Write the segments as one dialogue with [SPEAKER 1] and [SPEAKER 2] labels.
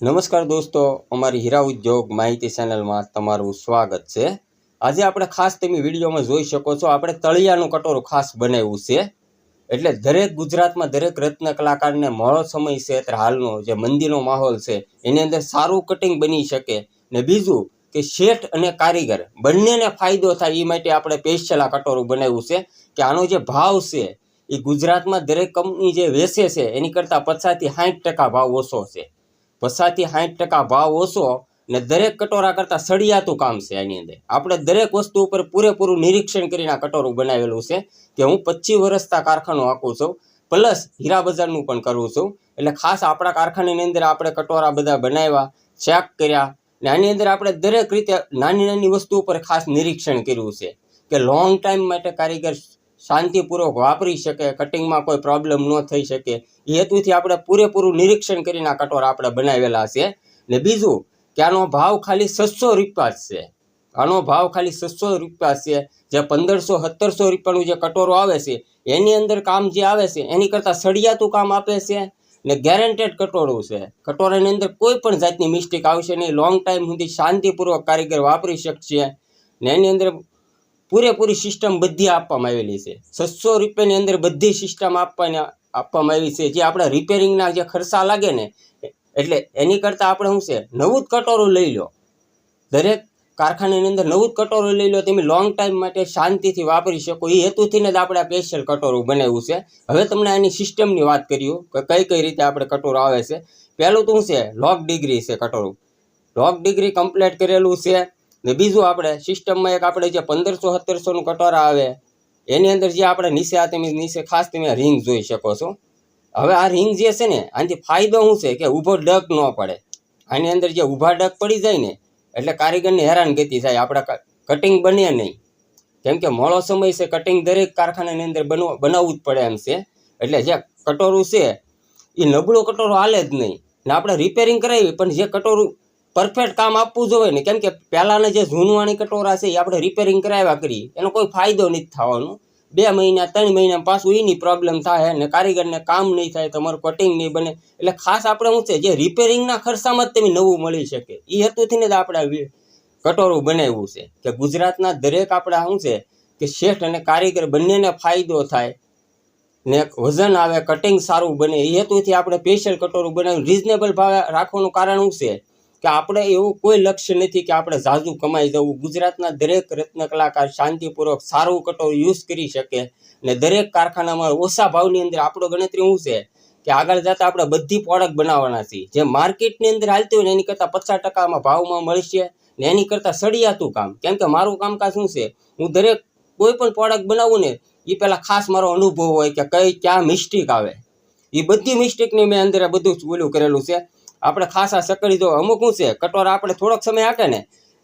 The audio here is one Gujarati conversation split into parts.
[SPEAKER 1] નમસ્કાર દોસ્તો, અમારી હીરા ઉદ્યોગ માહિતી ચેનલમાં તમારું સ્વાગત છે. આજે આપણે ખાસ તમે વિડીયોમાં જોઈ શકો છો, આપણે તળિયાનું કટોરું ખાસ બનાવ્યું છે. એટલે દરેક ગુજરાતમાં દરેક રત્ન કલાકારને મોડો સમય છે, અત્યારે હાલનો જે મંદિરનો માહોલ છે, એની અંદર સારું કટિંગ બની શકે. ને બીજું કે શેઠ અને કારીગર, બંનેને ફાયદો થાય એ માટે આપણે પેશલા કટોરું બનાવ્યું છે. કે આનો જે ભાવ છે, એ ગુજરાતમાં દરેક કંપની જે વેચે છે, એની કરતાં પચાસથી સાઠ ટકા ભાવ ઓછો છે. પચાસથી સાઠ ટકા ભાવ ઓછો ને દરેક કટોરા કરતાં સળિયાતું કામ છે આની અંદર. આપણે દરેક વસ્તુ ઉપર પૂરેપૂરું નિરીક્ષણ કરીને આ કટોરું બનાવેલું છે કે હું પચીસ વર્ષતા કારખાનું આંકું છું, પ્લસ હીરા બજારનું પણ કરું છું. એટલે ખાસ આપણા કારખાનાની અંદર આપણે કટોરા બધા બનાવ્યા ચેક કર્યા ને આની અંદર આપણે દરેક રીતે નાની નાની વસ્તુ ઉપર ખાસ નિરીક્ષણ કર્યું છે કે લોંગ ટાઈમ માટે કારીગર શાંતિપૂર્વક વાપરી શકે કટિંગમાં કોઈ પ્રોબ્લેમ ન થઈ શકે. એ હેતુથી આપણે પૂરેપૂરું નિરીક્ષણ કરીને આ કટોર આપણે બનાવેલા છે. ને બીજું કે આનો ભાવ ખાલી છસો રૂપિયા છે. આનો ભાવ ખાલી છસો રૂપિયા છે. જે પંદરસો, સત્તરસો રૂપિયાનું જે કટોરો આવે છે, એની અંદર કામ જે આવે છે, એની કરતાં સળિયાતું કામ આપે છે ને ગેરંટેડ કટોરું છે. કટોરાની અંદર કોઈ પણ જાતની મિસ્ટેક આવશે નહીં. લોંગ ટાઈમ સુધી શાંતિપૂર્વક કારીગર વાપરી શકશે. ને એની અંદર પૂરેપૂરી સિસ્ટમ બધી આપવામાં આવેલી છે. છસો રૂપિયાની અંદર બધી સિસ્ટમ આપવાની આપવામાં આવી છે. જે આપણા રિપેરિંગના જે ખર્ચા લાગે ને, એટલે એની કરતાં આપણે શું છે, નવું જ કટોરું લઈ લો. દરેક કારખાનાની અંદર નવું જ કટોરું લઈ લો. તમે લોંગ ટાઈમ માટે શાંતિથી વાપરી શકો. એ હેતુથી જ આપણે સ્પેશિયલ કટોરું બનાવ્યું છે. હવે તમને એની સિસ્ટમની વાત કર્યું કે કઈ કઈ રીતે આપણે કટોરું આવે છે. પહેલું તો શું છે લોક ડિગ્રી છે કટોરું. લોક ડિગ્રી કમ્પ્લીટ કરેલું છે. ને બીજું આપણે સિસ્ટમમાં એક આપણે જે પંદરસો સત્તરસોનું કટોરા આવે, એની અંદર જે આપણે નીચે આ તમે નીચે ખાસ તમે રિંગ જોઈ શકો છો. હવે આ રિંગ જે છે ને, આનાથી ફાયદો શું છે કે ઊભો ડગ ન પડે. આની અંદર જે ઊભા ડગ પડી જાય ને, એટલે કારીગરની હેરાનગતિ થાય, આપણે કટિંગ બને નહીં. કેમ કે મોડો સમય છે કટિંગ દરેક કારખાનાની અંદર બનવું, બનાવવું જ પડે એમ છે. એટલે જે કટોરું છે એ નબળો કટોરો હાલે જ નહીં. ને આપણે રિપેરિંગ કરાવી, પણ જે કટોરું પરફેક્ટ કામ આપવું જોઈએ ને. કેમ કે પહેલાંના જે જૂનવાણી કટોરા છે એ આપણે રિપેરિંગ કરાવ્યા કરી એનો કોઈ ફાયદો નથી થવાનો. બે મહિના, ત્રણ મહિના પાછું એની પ્રોબ્લેમ થાય ને કારીગરને કામ નહીં થાય, તમારું કટિંગ નહીં બને. એટલે ખાસ આપણે શું છે, જે રિપેરિંગના ખર્ચામાં જ તમે નવું મળી શકે. એ હેતુથી જ આપણે કટોરું બનાવ્યું છે. કે ગુજરાતના દરેક આપણા શું છે, કે શેઠ અને કારીગર બંનેને ફાયદો થાય ને વજન આવે કટિંગ સારું બને. એ હેતુથી આપણે સ્પેશિયલ કટોરું બનાવ્યું. રિઝનેબલ ભાવે રાખવાનું કારણ શું છે કે આપણે એવું કોઈ લક્ષ્ય નથી કે આપણે ઝાઝું કમાઈ જવું. ગુજરાતના દરેક રત્ન કલાકાર શાંતિપૂર્વક સારું કટો યુઝ કરી શકે ને દરેક કારખાનામાં ઓછા ભાવની અંદર આપણો ગણતરી શું છે? કે આગળ જતાં આપણે બધી પ્રોડક્ટ બનાવવાના છીએ. જે માર્કેટની અંદર હાલતી હોય એની કરતાં પચાસ ટકામાં ભાવમાં મળશે ને એની કરતાં સળિયાતું કામ. કેમ કે મારું કામકાજ શું છે? હું દરેક કોઈ પણ પ્રોડક્ટ બનાવું ને એ પહેલાં ખાસ મારો અનુભવ હોય કે કઈ ક્યાં મિસ્ટેક આવે. એ બધી મિસ્ટેકની મેં અંદર બધું જ ઓલું કરેલું છે. આપણે ખાસ સકડી જો અમુક શું છે કટોરા આપણે થોડોક સમય હાકે ને,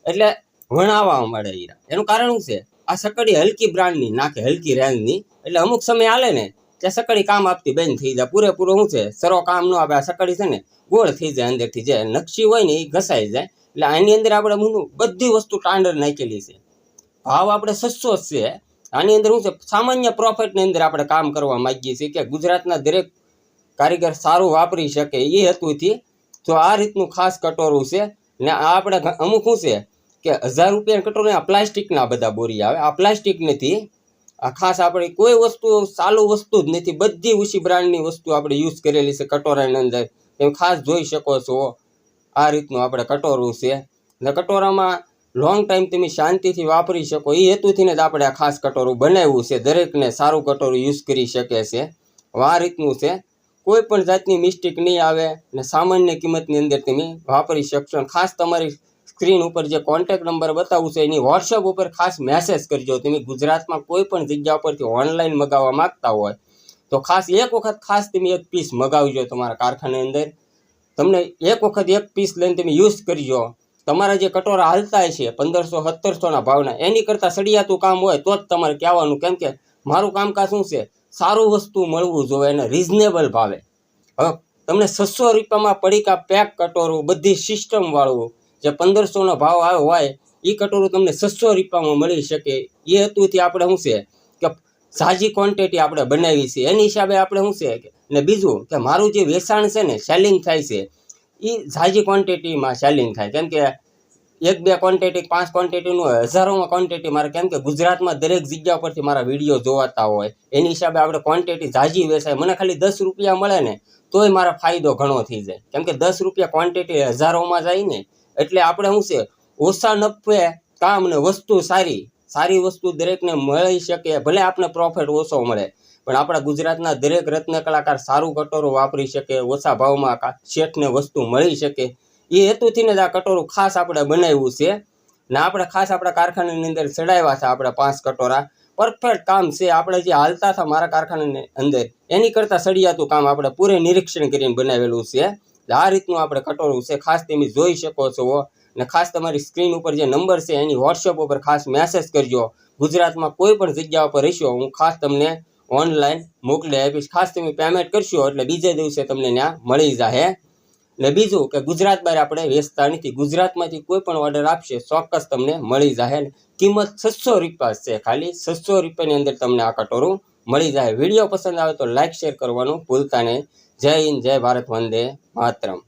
[SPEAKER 1] એટલે વણાવવા મળે હીરા એનું કારણ શું છે, આ સકડી હલકી બ્રાન્ડની નાખે, હલકી રેન્જની એટલે અમુક સમય હાલે ને, ત્યાં સકડી કામ આપતી બેન થઈ જાય. પૂરેપૂરો શું છે, સરો કામ ન આપે આ સકડી છે ને, ગોળ થઈ જાય અંદરથી. જે નકશી હોય ને એ ઘસાઈ જાય. એટલે આની અંદર આપણે બધી વસ્તુ ટાંડર નાખેલી છે. ભાવ આપણે સસ્તો જ છે. આની અંદર શું છે, સામાન્ય પ્રોફિટની અંદર આપણે કામ કરવા માગીએ છીએ કે ગુજરાતના દરેક કારીગર સારું વાપરી શકે. એ હેતુથી તો આ રીતનું ખાસ કટોરું છે. ને આ આપણે અમુક શું છે કે હજાર રૂપિયાના કટોરું આ પ્લાસ્ટિકના બધા બોરી આવે. આ પ્લાસ્ટિક નથી. આ ખાસ આપણે કોઈ વસ્તુ, ચાલુ વસ્તુ જ નથી. બધી ઊંચી બ્રાન્ડની વસ્તુ આપણે યુઝ કરેલી છે કટોરાની અંદર. તમે ખાસ જોઈ શકો છો. આ રીતનું આપણે કટોરું છે. ને કટોરામાં લોંગ ટાઈમ તમે શાંતિથી વાપરી શકો. એ હેતુથી જ આપણે આ ખાસ કટોરું બનાવ્યું છે. દરેકને સારું કટોરું યુઝ કરી શકે છે. આ રીતનું છે. કોઈ પણ જાતની મિસ્ટેક નહીં આવે ને સામાન્ય કિંમતની અંદર તમે વાપરી શકશો. અને ખાસ તમારી સ્ક્રીન ઉપર જે કોન્ટેક્ટ નંબર બતાવું છે, એની વોટ્સઅપ ઉપર ખાસ મેસેજ કરજો. તમે ગુજરાતમાં કોઈ પણ જગ્યા પરથી ઓનલાઈન મગાવવા માગતા હોય, તો ખાસ એક વખત ખાસ તમે એક પીસ મગાવજો તમારા કારખાનાની અંદર. તમને એક વખત એક પીસ લઈને તમે યુઝ કરજો. તમારા જે કટોરા હાલતા છે, પંદરસો, સત્તરસોના ભાવના, એની કરતાં સડિયાતું કામ હોય તો જ તમારે કહેવાનું. કેમ કે મારું કામકાજ શું છે? સારું વસ્તુ મળવું જોઈએ અને રિઝનેબલ ભાવે. હવે તમને છસો રૂપિયામાં પડીકા પેક કટોરું, બધી સિસ્ટમવાળું જે પંદરસોનો ભાવ આવ્યો હોય એ કટોરું તમને છસો રૂપિયામાં મળી શકે. એ હેતુથી આપણે શું છે કે ઝાઝી ક્વોન્ટિટી આપણે બનાવી છે. એની હિસાબે આપણે શું છે ને બીજું કે મારું જે વેચાણ છે ને સેલિંગ થાય છે એ ઝાઝી ક્વોન્ટિટીમાં સેલિંગ થાય. કેમ કે એક, બે ક્વોન્ટિટી પાંચ ક્વોન્ટિટીનું હજારોમાં ક્વોન્ટિટી મારે. કેમ કે ગુજરાતમાં દરેક જગ્યા પરથી મારા વીડિયો જોવાતા હોય. એની હિસાબે આપણે ક્વોન્ટિટી જાજી વેચાય. મને ખાલી દસ રૂપિયા મળે ને, તોય મારો ફાયદો ઘણો થઈ જાય. કેમ કે દસ રૂપિયા ક્વોન્ટિટી હજારોમાં જાય ને, એટલે આપણે શું છે, ઓછા નફે કામ ને વસ્તુ સારી સારી વસ્તુ દરેકને મળી શકે, ભલે આપણે પ્રોફિટ ઓછો મળે. પણ આપણા ગુજરાતના દરેક રત્ન કલાકાર સારું કટોરું વાપરી શકે, ઓછા ભાવમાં શેઠને વસ્તુ મળી શકે એ હેતુથી જ આ કટોરું ખાસ આપણે બનાવ્યું છે. ને આપણે ખાસ આપણા કારખાનાની અંદર ચડાવ્યા છે આપણે પાંચ કટોરા. પરફેક્ટ કામ છે. આપણે જે હાલતા હતા મારા કારખાનાની અંદર, એની કરતાં સળિયાતું કામ આપણે પૂરે નિરીક્ષણ કરીને બનાવેલું છે. આ રીતનું આપણે કટોરું છે. ખાસ તમે જોઈ શકો છો. અને ખાસ તમારી સ્ક્રીન ઉપર જે નંબર છે, એની વોટ્સએપ ઉપર ખાસ મેસેજ કરજો. ગુજરાતમાં કોઈ પણ જગ્યા ઉપર રહીશો, હું ખાસ તમને ઓનલાઈન મોકલી આપીશ. ખાસ તમે પેમેન્ટ કરશો એટલે બીજે દિવસે તમને ત્યાં મળી જાય ને બીજું કે ગુજરાત બહાર આપણે વેચતા નથી. ગુજરાતમાંથી કોઈ પણ ઓર્ડર આપશે, ચોક્કસ તમને મળી જાય કિંમત છસો રૂપિયા છે ખાલી. છસો રૂપિયાની અંદર તમને આ કટોરું મળી જાય વીડિયો પસંદ આવે તો લાઇક શેર કરવાનું ભૂલતા નહીં. જય હિન્દ, જય ભારત, વંદે માતરમ.